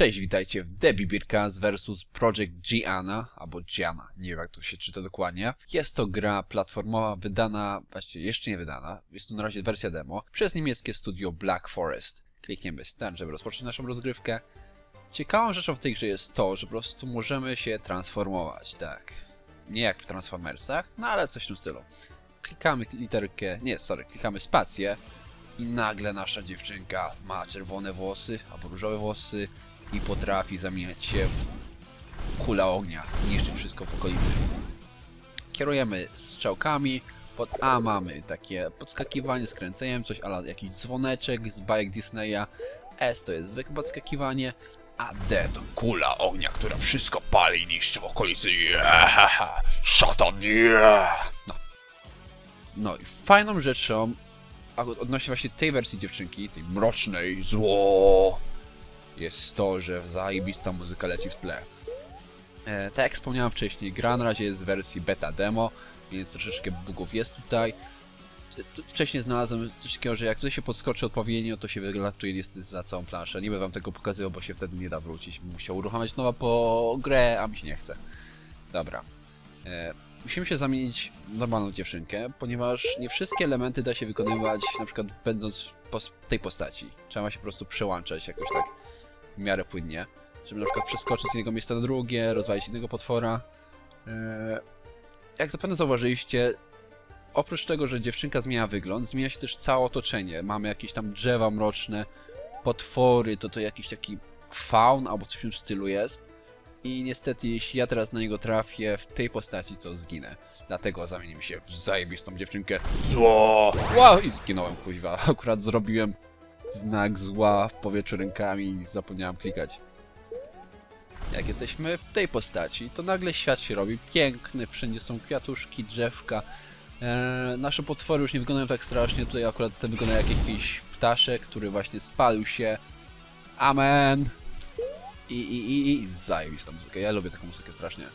Cześć, witajcie w Debbie Birkas vs Project Gianna, albo Gianna, nie wiem jak to się czyta dokładnie. Jest to gra platformowa wydana, właściwie jeszcze nie wydana, jest to na razie wersja demo, przez niemieckie studio Black Forest. Klikniemy Start, żeby rozpocząć naszą rozgrywkę. Ciekawą rzeczą w tej grze jest to, że po prostu możemy się transformować, tak. Nie jak w Transformersach, no ale coś w tym stylu. Klikamy literkę, nie, sorry, klikamy spację i nagle nasza dziewczynka ma czerwone włosy albo różowe włosy i potrafi zamieniać się w kula ognia, niszczyć wszystko w okolicy. Kierujemy strzałkami, pod A mamy takie podskakiwanie, skręceniem, coś ale jakiś dzwoneczek z bajek Disneya, S to jest zwykłe podskakiwanie, a D to kula ognia, która wszystko pali i niszczy w okolicy. Yeah! Szatan, yeah! No. no i fajną rzeczą a odnośnie właśnie tej wersji dziewczynki, tej mrocznej, zło, jest to, że zajebista muzyka leci w tle. E, tak jak wspomniałem wcześniej, gra na razie jest w wersji beta demo, więc troszeczkę bugów jest tutaj. Wcześniej znalazłem coś takiego, że jak coś się podskoczy odpowiednio, to się wylatuje niestety za całą planszę. Nie będę wam tego pokazywał, bo się wtedy nie da wrócić. Musiał uruchamiać nowa po grę, a mi się nie chce. Dobra. E, musimy się zamienić w normalną dziewczynkę, ponieważ nie wszystkie elementy da się wykonywać, na przykład będąc w tej postaci. Trzeba się po prostu przełączać jakoś tak w miarę płynnie, żeby na przykład przeskoczyć z jednego miejsca na drugie, rozwalić innego potwora. Eee, jak zapewne zauważyliście, oprócz tego, że dziewczynka zmienia wygląd, zmienia się też całe otoczenie. Mamy jakieś tam drzewa mroczne, potwory, to to jakiś taki faun albo coś w tym stylu jest. I niestety, jeśli ja teraz na niego trafię w tej postaci, to zginę. Dlatego zamienimy się w zajebistą dziewczynkę. Zło! Wow! I zginąłem, kuźwa. Akurat zrobiłem znak zła w powietrzu rękami i zapomniałem klikać. Jak jesteśmy w tej postaci, to nagle świat się robi piękny, wszędzie są kwiatuszki, drzewka. Eee, nasze potwory już nie wyglądają tak strasznie, tutaj akurat ten wygląda jak jakiś ptaszek, który właśnie spalił się. Amen! I, i, i, i zajebista muzyka. Ja lubię taką muzykę strasznie.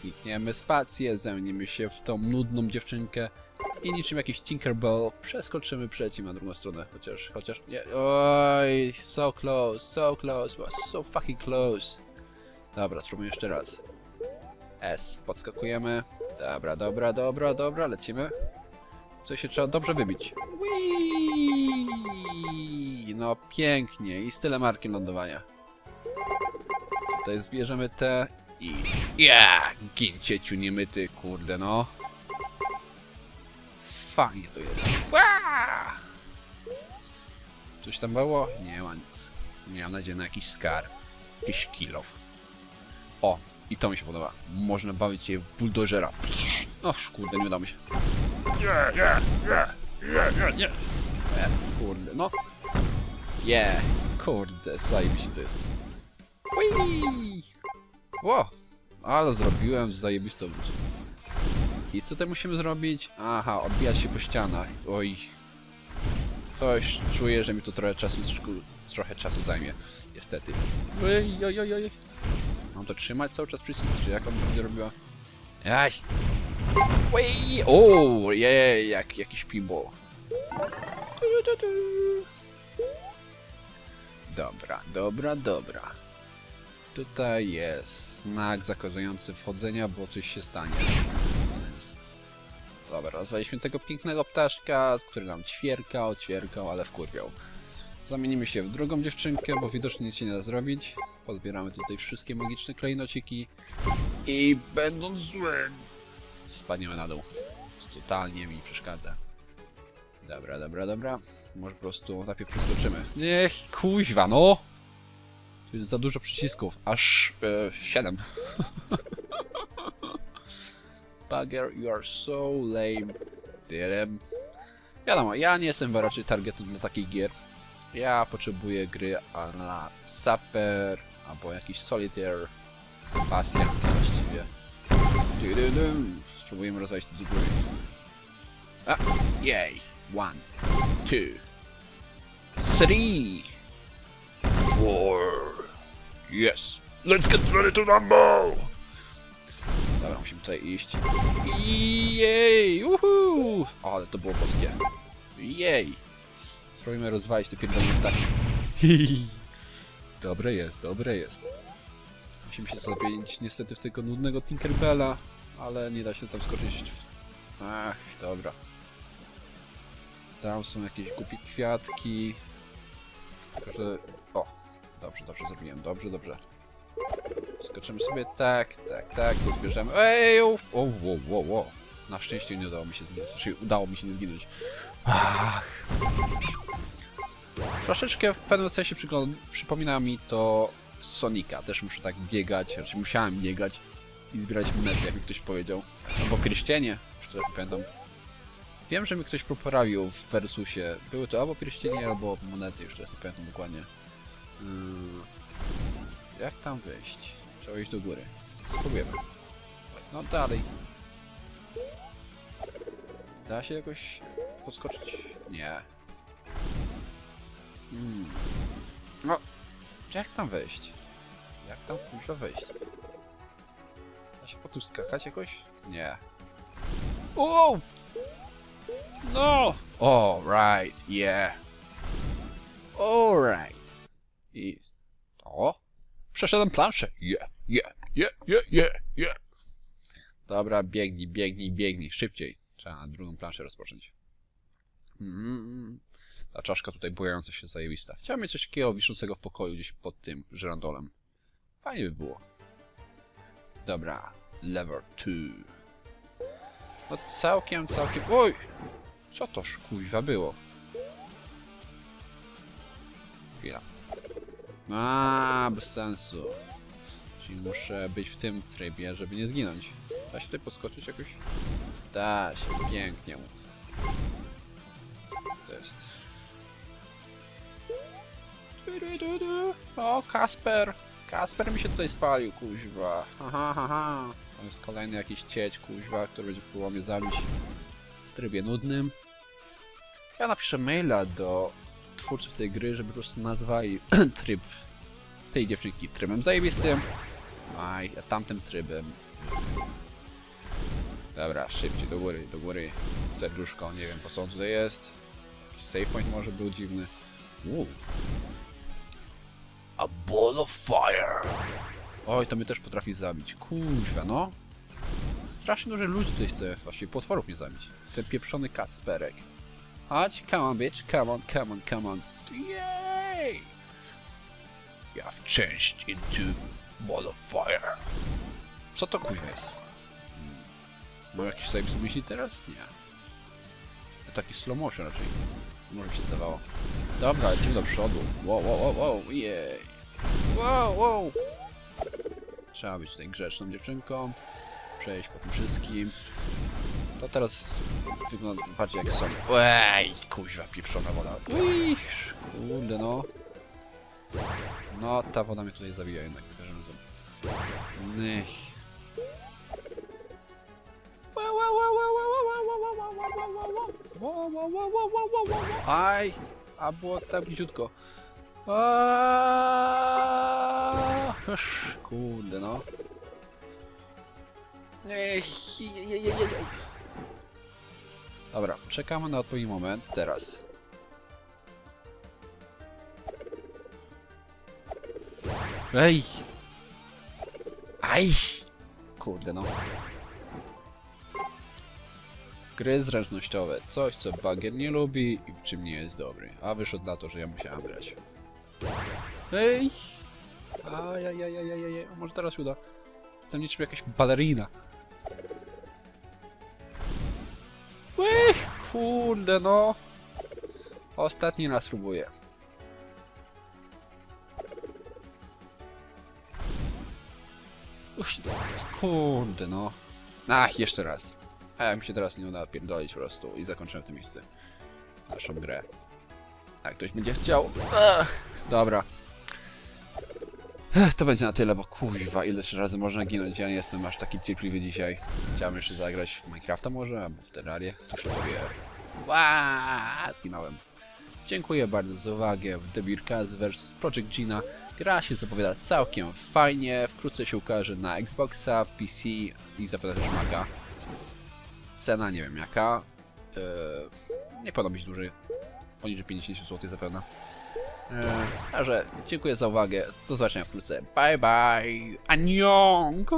Klikniemy spację, zamienimy się w tą nudną dziewczynkę i niczym jakiś Tinkerbell przeskoczymy, przelecimy na drugą stronę. Chociaż, chociaż nie. Oj, so close, so close, was so fucking close. Dobra, spróbujmy jeszcze raz. S, podskakujemy. Dobra, dobra, dobra, dobra, lecimy. Coś się trzeba dobrze wybić. Whee! No pięknie i z tyle markiem lądowania. Tutaj zbierzemy te i... Yeah! Gincie ciuniemyty, kurde no. Fajnie to jest. Coś tam było? Nie ma nic. Miałem nadzieję na jakiś skarb. Jakiś kilof. O, i to mi się podoba. Można bawić się w buldożera. No kurde, nie udało mi się. Nie, nie, nie, nie, nie, kurde, no. Yeah, kurde, zajebiście to jest. Whee! Ło, ale zrobiłem zajebistą rzecz. I co tutaj musimy zrobić? Aha, odbijać się po ścianach. Oj. Coś czuję, że mi to trochę czasu, trochę czasu zajmie. Niestety. Oj, oj, oj, oj. Mam to trzymać cały czas przycisk, czy jak on będzie robiła? Aj! Oj! O, jej, jak jakiś pinball. Dobra, dobra, dobra. Tutaj jest znak zakazujący wchodzenia, bo coś się stanie. Dobra, rozwaliśmy tego pięknego ptaszka, z którego nam ćwierkał, ćwierkał, ale wkurwiał. Zamienimy się w drugą dziewczynkę, bo widocznie nic się nie da zrobić. Pozbieramy tutaj wszystkie magiczne klejnociki. I będąc złym, spadniemy na dół. To totalnie mi przeszkadza. Dobra, dobra, dobra. Może po prostu najpierw przeskoczymy. Niech kuźwa, no! Tu jest za dużo przycisków. Aż e, 7. Bugger, you are so lame. Dyrem. Wiadomo, ja nie jestem raczej targetem dla takich gier. Ja potrzebuję gry a la Sapper albo jakiś Solitaire. Pasjans właściwie. Spróbujemy rozwalić to do góry. A, jej. One, two, three, four. Yes. Let's get ready to rumble! Dobra, musimy tutaj iść. Jej! Uhu! Ale to było boskie. Jej! Spróbujmy rozwalić te pierdolone ptaki. Dobre jest, dobre jest. Musimy się zapięć niestety w tego nudnego Tinkerbella, ale nie da się tam skoczyć w... Ach, dobra. Tam są jakieś głupie kwiatki. Tylko, że... O! Dobrze, dobrze zrobiłem, dobrze, dobrze. Skoczymy sobie tak, tak, tak, to zbierzemy. Ej, uf, o, wo, wo, wo. Na szczęście nie udało mi się zginąć. Znaczy, udało mi się nie zginąć. Ach. Troszeczkę w pewnym sensie przypomina mi to Sonika. Też muszę tak biegać, znaczy musiałem biegać i zbierać monety, jak mi ktoś powiedział. Albo pierścienie, już teraz nie pamiętam. Wiem, że mi ktoś poprawił w Versusie. Były to albo pierścienie, albo monety, już teraz nie pamiętam dokładnie. Mm. Jak tam wejść? Trzeba iść do góry. Spróbujemy. No dalej. Da się jakoś podskoczyć? Nie. Hmm. No, jak tam wejść? Jak tam kuźwa wejść? Da się po tym skakać jakoś? Nie. Wow! No! Alright, yeah. Alright. I... O! Przeszedłem planszę. Yeah, yeah, yeah, yeah, yeah, yeah. Dobra, biegnij, biegnij, biegnij. Szybciej. Trzeba drugą planszę rozpocząć. Mm. Ta czaszka tutaj bujająca się zajebista. Chciałem mieć coś takiego wiszącego w pokoju gdzieś pod tym żyrandolem. Fajnie by było. Dobra. Lever 2. No całkiem, całkiem... Oj! Co to kuźwa było? Chwila. A, bez sensu. Czyli muszę być w tym trybie, żeby nie zginąć. Da się tutaj podskoczyć jakoś? Da się, pięknie. Co to jest? O, Kasper! Kasper mi się tutaj spalił, kuźwa. Aha, aha. To jest kolejny jakiś cieć, kuźwa, który będzie próbował mnie zabić w trybie nudnym. Ja napiszę maila do twórców tej gry, żeby po prostu nazwali tryb tej dziewczynki trybem zajebistym, a ja tamtym trybem. Dobra, szybciej, do góry, do góry. Serduszko, nie wiem po co on tutaj jest. Jakiś save point może był dziwny. A ball of fire! Oj, to mnie też potrafi zabić. Kuźwa, no. Strasznie dużo ludzi tutaj chce właściwie potworów mnie zabić. Ten pieprzony kacperek. Chodź, come on bitch, come on, come on, come on. Yay! You have changed into ball of fire. Co to kuźwa jest? Mam jakiś sobie sobie myśli teraz? Nie. Taki slow motion raczej. Może mi się zdawało. Dobra, lecimy do przodu. Wow, wow, wow, wow, jej. Wow, wow. Trzeba być tutaj grzeczną dziewczynką. Przejść po tym wszystkim. To teraz wygląda bardziej jak są. Ej, kuźwa, pieprzona woda. Uisz, kurde no. No, ta woda mnie tutaj zabija jednak za każdym razem. Nech. Aj, a było tak bliziutko. Kurde no. Dobra, czekamy na odpowiedni moment. Teraz. Ej! Aj! Kurde no. Gry zręcznościowe. Coś, co bagier nie lubi i w czym nie jest dobry. A wyszedł na to, że ja musiałem grać. Ej! Ajajajajajaj, może teraz uda. Jestem niczym jakaś balerina. Ech, kurde no. Ostatni raz spróbuję. Uś, Kurde no. Ach, jeszcze raz. A jak mi się teraz nie uda pierdolić po prostu i zakończymy w tym miejscu naszą grę. Jak ktoś będzie chciał. Ach, dobra. To będzie na tyle, bo kuźwa, ileż razy można ginąć. Ja nie jestem aż taki cierpliwy dzisiaj. Chciałem jeszcze zagrać w Minecrafta może, albo w Terrarię. Któż to wie? Ła, zginąłem. Dziękuję bardzo za uwagę w The Beercast vs Project Gina. Gra się zapowiada całkiem fajnie. Wkrótce się ukaże na Xboxa, PC i zapewne też Maca. Cena nie wiem jaka. Eee, nie powinno być duży. Poniżej 50 zł zapewne. E, Także dziękuję za uwagę. Do zobaczenia wkrótce. Bye bye. Annyeong!